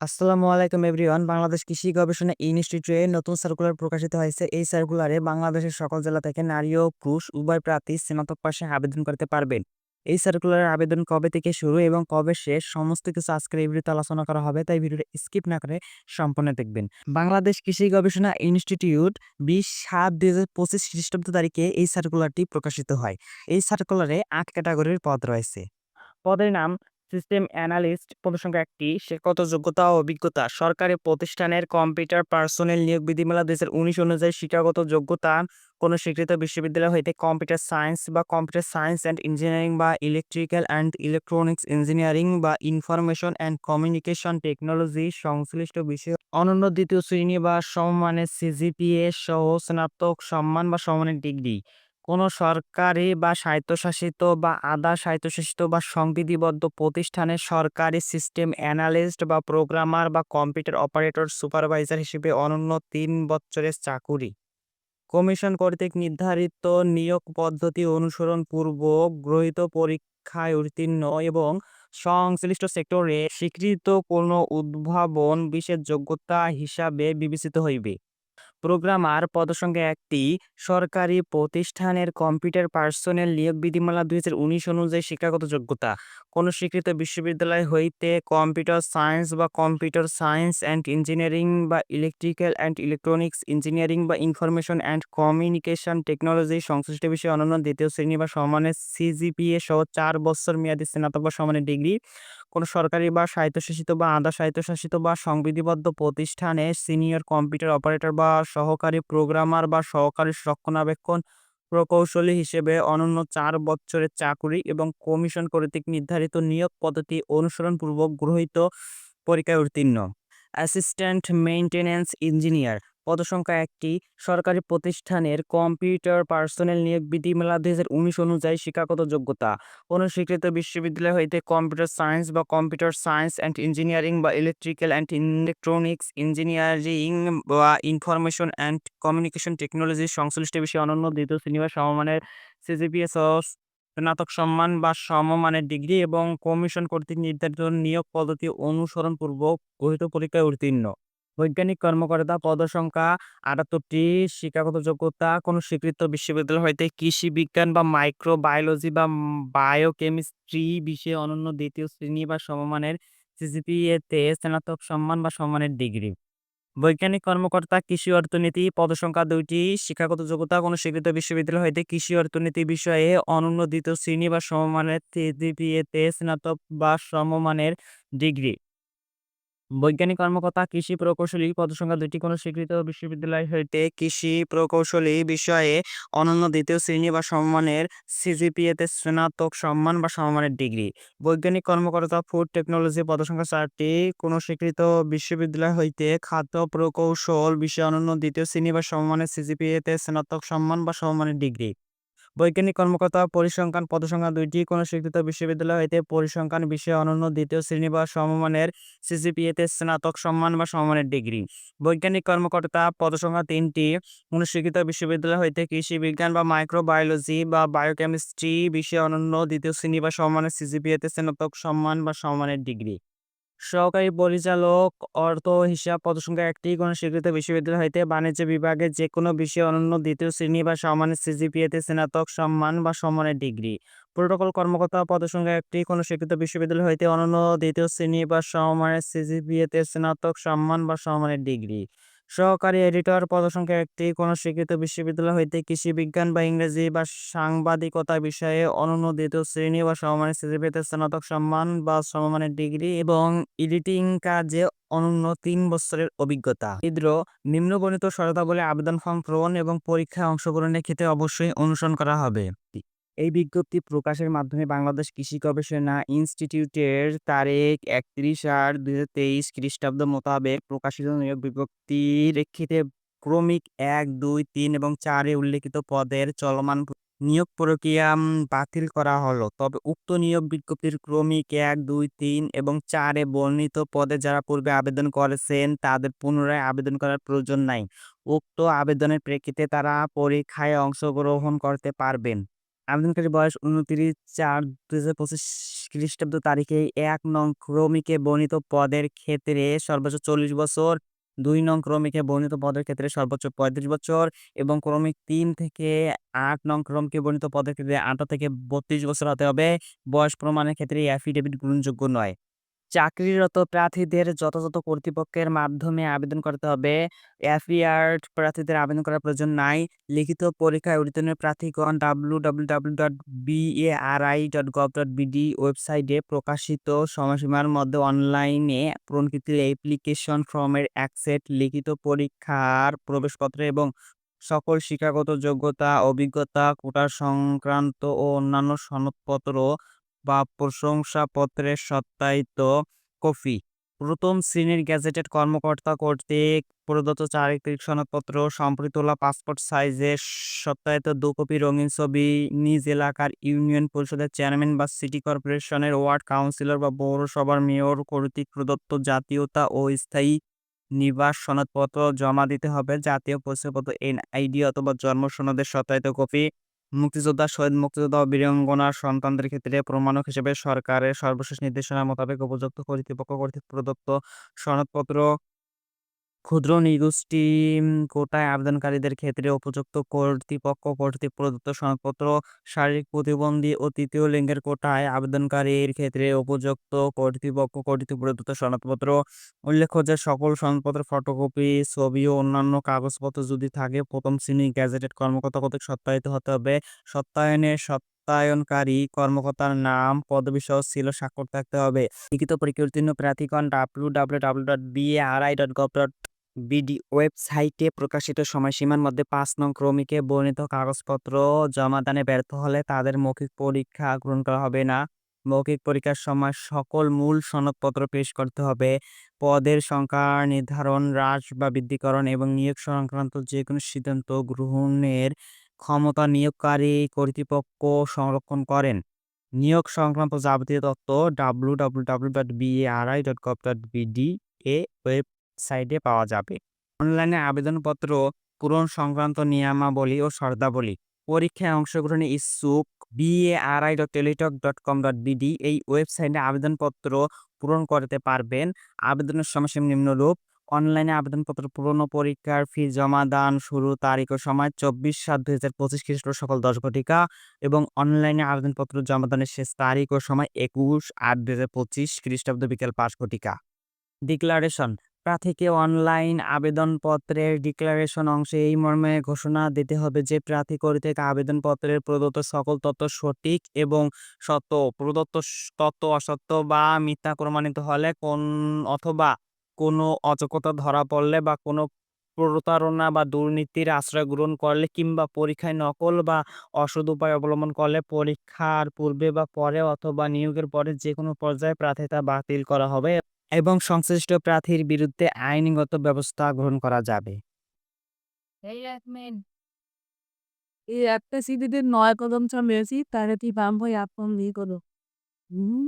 আসসালামু আলাইকুম এভরিওয়ান। বাংলাদেশ কৃষি গবেষণা ইনস্টিটিউটে নতুন সার্কুলার প্রকাশিত হয়েছে। এই সার্কুলারে বাংলাদেশের সকল জেলা থেকে নারী ও পুরুষ উভয় প্রার্থী স্নাতক পাশে আবেদন করতে পারবেন। এই সার্কুলারের আবেদন কবে থেকে শুরু এবং কবে শেষ সমস্ত কিছু আজকের এই ভিডিওতে আলোচনা করা হবে, তাই ভিডিওটা স্কিপ না করে সম্পূর্ণ দেখবেন। বাংলাদেশ কৃষি গবেষণা ইনস্টিটিউট বিশ সাত দুই হাজার পঁচিশ খ্রিস্টাব্দ তারিখে এই সার্কুলারটি প্রকাশিত হয়। এই সার্কুলারে আট ক্যাটাগরির পদ রয়েছে। পদের নাম সিস্টেম অ্যানালিস্ট পদসংখ্যা একটি শিক্ষাগত যোগ্যতা ও অভিজ্ঞতা। সরকারি প্রতিষ্ঠানের কম্পিউটার পার্সোনেল নিয়োগ বিধিমালা দুই হাজার উনিশ অনুযায়ী শিক্ষাগত যোগ্যতা কোনো স্বীকৃত বিশ্ববিদ্যালয় হইতে কম্পিউটার সায়েন্স বা কম্পিউটার সায়েন্স অ্যান্ড ইঞ্জিনিয়ারিং বা ইলেকট্রিক্যাল অ্যান্ড ইলেকট্রনিক্স ইঞ্জিনিয়ারিং বা ইনফরমেশন অ্যান্ড কমিউনিকেশন টেকনোলজি সংশ্লিষ্ট বিষয়ে। অনন্য দ্বিতীয় শ্রেণি বা সমমানের সিজিপিএ সহ স্নাতক সম্মান বা সমমানের ডিগ্রি। কোনো সরকারি বা স্বায়ত্তশাসিত বা আধা স্বায়ত্তশাসিত বা সংবিধিবদ্ধ প্রতিষ্ঠানে সরকারি সিস্টেম অ্যানালিস্ট বা প্রোগ্রামার বা কম্পিউটার অপারেটর সুপারভাইজার হিসেবে অনন্য তিন বছরের চাকুরি। কমিশন কর্তৃক নির্ধারিত নিয়োগ পদ্ধতি অনুসরণ পূর্বক গ্রহীত পরীক্ষায় উত্তীর্ণ এবং সংশ্লিষ্ট সেক্টরে স্বীকৃত কোনো উদ্ভাবন বিশেষ যোগ্যতা হিসাবে বিবেচিত হইবে। প্রোগ্রামার পদসংখ্যা একটি সরকারি প্রতিষ্ঠানের কম্পিউটার পার্সোনেল নিয়োগ বিধিমালা দুই উনিশ অনুযায়ী শিক্ষাগত যোগ্যতা। কোনো স্বীকৃত বিশ্ববিদ্যালয় হইতে কম্পিউটার সায়েন্স বা কম্পিউটার সায়েন্স অ্যান্ড ইঞ্জিনিয়ারিং বা ইলেকট্রিক্যাল অ্যান্ড ইলেকট্রনিক্স ইঞ্জিনিয়ারিং বা ইনফরমেশন অ্যান্ড কমিউনিকেশন টেকনোলজি সংশ্লিষ্ট বিষয়ে অনন্য দ্বিতীয় শ্রেণি বা সমানের সিজিপিএ সহ চার বছর মেয়াদী স্নাতক বা সমানের ডিগ্রি। কোনো সরকারি বা স্বায়ত্তশাসিত বা আধা স্বায়ত্তশাসিত বা সংবিধিবদ্ধ প্রতিষ্ঠানে সিনিয়র কম্পিউটার অপারেটর বা সহকারী প্রোগ্রামার বা সহকারী রক্ষণাবেক্ষণ প্রকৌশলী হিসেবে অনন্য চার বছরের চাকুরি এবং কমিশন কর্তৃক নির্ধারিত নিয়োগ পদ্ধতি অনুসরণপূর্বক গ্রহীত পরীক্ষায় উত্তীর্ণ। অ্যাসিস্ট্যান্ট মেইনটেন্যান্স ইঞ্জিনিয়ার পদসংখ্যা একটি সরকারি প্রতিষ্ঠানের কম্পিউটার পার্সোনেল নিয়োগ বিধিমালা দুই হাজার উনিশ অনুযায়ী শিক্ষাগত যোগ্যতা। কোনো স্বীকৃত বিশ্ববিদ্যালয় হইতে কম্পিউটার সায়েন্স বা কম্পিউটার সায়েন্স অ্যান্ড ইঞ্জিনিয়ারিং বা ইলেকট্রিক্যাল অ্যান্ড ইলেকট্রনিক্স ইঞ্জিনিয়ারিং বা ইনফরমেশন অ্যান্ড কমিউনিকেশন টেকনোলজি সংশ্লিষ্ট বিষয়ে অনন্য দ্বিতীয় শ্রেণি বা সমমানের সিজিপিএস স্নাতক সম্মান বা সমমানের ডিগ্রি এবং কমিশন কর্তৃক নির্ধারিত নিয়োগ পদ্ধতি অনুসরণ পূর্বক গঠিত পরীক্ষায় উত্তীর্ণ। বৈজ্ঞানিক কর্মকর্তা, পদসংখ্যা, আটাত্তরটি শিক্ষাগত যোগ্যতা, কোনো স্বীকৃত বিশ্ববিদ্যালয় হইতে কৃষি বিজ্ঞান বা মাইক্রো বায়োলজি বা বায়োকেমিস্ট্রি বিষয়ে অনন্য দ্বিতীয় শ্রেণি বা সমমানের সিজিপিএতে স্নাতক সম্মান বা সম্মানের ডিগ্রি বৈজ্ঞানিক কর্মকর্তা, কৃষি অর্থনীতি, পদসংখ্যা দুইটি, শিক্ষাগত যোগ্যতা, কোনো স্বীকৃত বিশ্ববিদ্যালয় হইতে কৃষি অর্থনীতি বিষয়ে অনন্য দ্বিতীয় শ্রেণি বা সমমানের সিজিপিএতে স্নাতক বা সমমানের ডিগ্রি বৈজ্ঞানিক কর্মকর্তা, কৃষি প্রকৌশলী, পদসংখ্যা দুটি কোনো স্বীকৃত বিশ্ববিদ্যালয় হইতে কৃষি প্রকৌশলী বিষয়ে অনন্য দ্বিতীয় শ্রেণি বা সমমানের সিজিপিএতে স্নাতক সম্মান বা সম্মানের ডিগ্রি। বৈজ্ঞানিক কর্মকর্তা, ফুড টেকনোলজি, পদসংখ্যা চারটি কোনো স্বীকৃত বিশ্ববিদ্যালয় হইতে খাদ্য প্রকৌশল বিষয়ে অনন্য দ্বিতীয় শ্রেণি বা সম্মানের সিজিপিএতে স্নাতক সম্মান বা সম্মানের ডিগ্রি। বৈজ্ঞানিক কর্মকর্তা পরিসংখ্যান পদসংখ্যা দুইটি কোনো স্বীকৃত বিশ্ববিদ্যালয় হইতে পরিসংখ্যান বিষয়ে অনন্য দ্বিতীয় শ্রেণি বা সমমানের সিজিপিএতে স্নাতক সম্মান বা সমমানের ডিগ্রি। বৈজ্ঞানিক কর্মকর্তা পদসংখ্যা তিনটি কোনো বিশ্ববিদ্যালয় হইতে কৃষি বিজ্ঞান বা মাইক্রোবায়োলজি বা বায়োকেমিস্ট্রি বিষয়ে অনন্য দ্বিতীয় শ্রেণি বা সমমানের সিজিপিএতে স্নাতক সম্মান বা সমমানের ডিগ্রি। সহকারী পরিচালক, অর্থ, হিসাব, পদসংখ্যা একটি কোনো স্বীকৃত বিশ্ববিদ্যালয় হইতে বাণিজ্য বিভাগে যে কোনো বিষয়ে অনন্য দ্বিতীয় শ্রেণি বা সমানের সিজিপিএতে স্নাতক সম্মান বা সম্মানের ডিগ্রি। প্রোটোকল কর্মকর্তা পদসংখ্যা একটি কোনো স্বীকৃত বিশ্ববিদ্যালয় হইতে অনন্য দ্বিতীয় শ্রেণি বা সমানের সিজিপিএতে স্নাতক সম্মান বা সম্মানের ডিগ্রি। সহকারী এডিটর পদসংখ্যা একটি। কোনো স্বীকৃত বিশ্ববিদ্যালয় হইতে কৃষি বিজ্ঞান বা ইংরেজি বা সাংবাদিকতা বিষয়ে অনন্য দ্বিতীয় শ্রেণি বা সমমানের সিজিপিএতে স্নাতক সম্মান বা সমমানের ডিগ্রি এবং এডিটিং কাজে অনন্য তিন বছরের অভিজ্ঞতা। ইদ্র নিম্নবর্ণিত শর্তাবলী আবেদন ফর্ম পূরণ এবং পরীক্ষায় অংশগ্রহণের ক্ষেত্রে অবশ্যই অনুসরণ করা হবে। এই বিজ্ঞপ্তি প্রকাশের মাধ্যমে বাংলাদেশ কৃষি গবেষণা ইনস্টিটিউটের তারিখ একত্রিশ আট দুই হাজার তেইশ খ্রিস্টাব্দ মোতাবেক প্রকাশিত নিয়োগ বিজ্ঞপ্তির প্রেক্ষিতে ক্রমিক এক, দুই, তিন এবং চারে উল্লেখিত পদের চলমান নিয়োগ প্রক্রিয়া বাতিল করা হলো। তবে উক্ত নিয়োগ বিজ্ঞপ্তির ক্রমিক এক, দুই, তিন এবং চারে বর্ণিত পদে যারা পূর্বে আবেদন করেছেন, তাদের পুনরায় আবেদন করার প্রয়োজন নাই। উক্ত আবেদনের প্রেক্ষিতে তারা পরীক্ষায় অংশগ্রহণ করতে পারবেন। আবেদনকারীর বয়স ২৯/৪/২০২৫ খ্রিস্টাব্দ তারিখে এক নং ক্রমিকে বর্ণিত পদের ক্ষেত্রে সর্বোচ্চ ৪০ বছর, দুই নং ক্রমিকে বর্ণিত পদের ক্ষেত্রে সর্বোচ্চ ৩৫ বছর এবং ক্রমিক তিন থেকে আট নং ক্রমকে বর্ণিত পদের ক্ষেত্রে ১৮ থেকে ৩২ বছর হতে হবে। বয়স প্রমাণের ক্ষেত্রে অ্যাফিডেভিট গ্রহণযোগ্য নয়। চাকরিরত প্রার্থীদের যথাযথ কর্তৃপক্ষের মাধ্যমে আবেদন করতে হবে। অ্যাফিয়ার্ড প্রার্থীদের আবেদন করার প্রয়োজন নাই। লিখিত পরীক্ষায় উত্তীর্ণ প্রার্থীগণ www.bari.gov.bd ওয়েবসাইটে প্রকাশিত সময়সীমার মধ্যে অনলাইনে পূরণকৃত অ্যাপ্লিকেশন ফর্মের একসেট লিখিত পরীক্ষার প্রবেশপত্র এবং সকল শিক্ষাগত যোগ্যতা, অভিজ্ঞতা, কোটা সংক্রান্ত ও অন্যান্য সনদপত্র বা প্রশংসাপত্রের সত্যায়িত কপি, প্রথম শ্রেণির গেজেটেড কর্মকর্তা কর্তৃক প্রদত্ত চারিত্রিক সনদপত্র, সম্প্রতি তোলা পাসপোর্ট সাইজের সত্যায়িত দু কপি রঙিন ছবি, নিজ এলাকার ইউনিয়ন পরিষদের চেয়ারম্যান বা সিটি কর্পোরেশনের ওয়ার্ড কাউন্সিলর বা পৌরসভার মেয়র কর্তৃক প্রদত্ত জাতীয়তা ও স্থায়ী নিবাস সনদপত্র জমা দিতে হবে। জাতীয় পরিচয়পত্র এনআইডি অথবা জন্ম সনদের সত্যায়িত কপি। মুক্তিযোদ্ধা, শহীদ মুক্তিযোদ্ধা ও বীরাঙ্গনার সন্তানদের ক্ষেত্রে প্রমাণক হিসেবে সরকারের সর্বশেষ নির্দেশনা মোতাবেক উপযুক্ত কর্তৃপক্ষ কর্তৃক প্রদত্ত সনদপত্র। ক্ষুদ্র নৃগোষ্ঠী কোটায় আবেদনকারীদের ক্ষেত্রে উপযুক্ত কর্তৃপক্ষ কর্তৃক প্রদত্ত সনদপত্র। শারীরিক প্রতিবন্ধী ও তৃতীয় লিঙ্গের কোটায় আবেদনকারীর ক্ষেত্রে উপযুক্ত কর্তৃপক্ষ কর্তৃক প্রদত্ত সনদপত্র। উল্লেখ্য যে সকল সনদপত্রের ফটোকপি, ছবি ও অন্যান্য কাগজপত্র যদি থাকে প্রথম শ্রেণির গেজেটেড কর্মকর্তা কর্তৃক সত্যায়িত হতে হবে। সত্যায়নে সত্যায়নকারী কর্মকর্তার নাম, পদবিসহ সিল ও স্বাক্ষর থাকতে হবে। লিখিত পরীক্ষায় উত্তীর্ণ প্রার্থীগণ www.bari.gov.bd ওয়েবসাইটে প্রকাশিত সময়সীমার মধ্যে পাঁচ নং ক্রমিকে বর্ণিত কাগজপত্র জমাদানে ব্যর্থ হলে তাদের মৌখিক পরীক্ষা গ্রহণ করা হবে না। মৌখিক পরীক্ষার সময় সকল মূল সনদপত্র পেশ করতে হবে। পদের সংখ্যা নির্ধারণ, হ্রাস বা বৃদ্ধিকরণ এবং নিয়োগ সংক্রান্ত যে কোনো সিদ্ধান্ত গ্রহণের ক্ষমতা নিয়োগকারী কর্তৃপক্ষ সংরক্ষণ করেন। নিয়োগ সংক্রান্ত যাবতীয় তথ্য www.bari.gov.bd এ ওয়েবসাইটে পাওয়া যাবে। অনলাইনে আবেদনপত্র, পূরণ সংক্রান্ত নিয়মাবলী ও শর্তাবলী। পরীক্ষায় অংশগ্রহণে ইচ্ছুক bari.teletalk.com.bd এই ওয়েবসাইটে আবেদনপত্র পূরণ করতে পারবেন। আবেদনের সময়সীমা নিম্নরূপ: অনলাইনে আবেদনপত্র পূরণ পরীক্ষার ফি, জমা, দান, শুরু, তারিখ ও সময় ২৪/৭/২০২৫ খ্রিস্ট সকাল ১০ ঘটিকা এবং অনলাইনে আবেদনপত্র জমা দানের শেষ তারিখ ও সময় ২১/৮/২০২৫ খ্রিস্টাব্দ বিকেল পাঁচ ঘটিকা। ডিক্লারেশন প্রার্থীকে অনলাইন আবেদনপত্রের ডিক্লারেশন অংশে এই মর্মে ঘোষণা দিতে হবে যে, প্রার্থী কর্তৃক আবেদনপত্রের প্রদত্ত সকল তথ্য সঠিক এবং সত্য। প্রদত্ত তথ্য অসত্য বা মিথ্যা প্রমাণিত হলে কোন, অথবা কোনো অযোগ্যতা ধরা পড়লে বা কোনো প্রতারণা বা দুর্নীতির আশ্রয় গ্রহণ করলে কিংবা পরীক্ষায় নকল বা অসদ উপায় অবলম্বন করলে পরীক্ষার পূর্বে বা পরে অথবা নিয়োগের পরে যে কোনো পর্যায়ে প্রার্থিতা বাতিল করা হবে এবং সংশ্লিষ্ট প্রার্থীর বিরুদ্ধে আইনগত ব্যবস্থা গ্রহণ করা যাবে। এই একটা সিদ্ধিতে নয় কদম চলেছি তারে তুই বাম হয়ে আপন নিয়ে করো হুম।